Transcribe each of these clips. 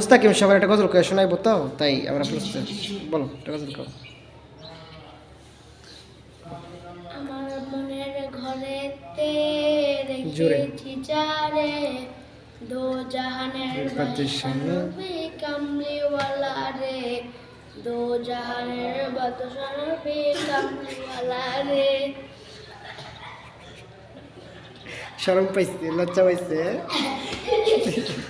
মুস্তাকিম সবার একটা গজল করে শোনাইবো তো তাই আমরা বলো একটা গজল করো জোরে। দো জাহানের কামলিওয়ালা রে দো জাহানের বাদশা নবী কামলিওয়ালা রে। শরম পাইছে লজ্জা পাইছে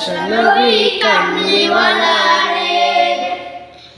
তু জাহানের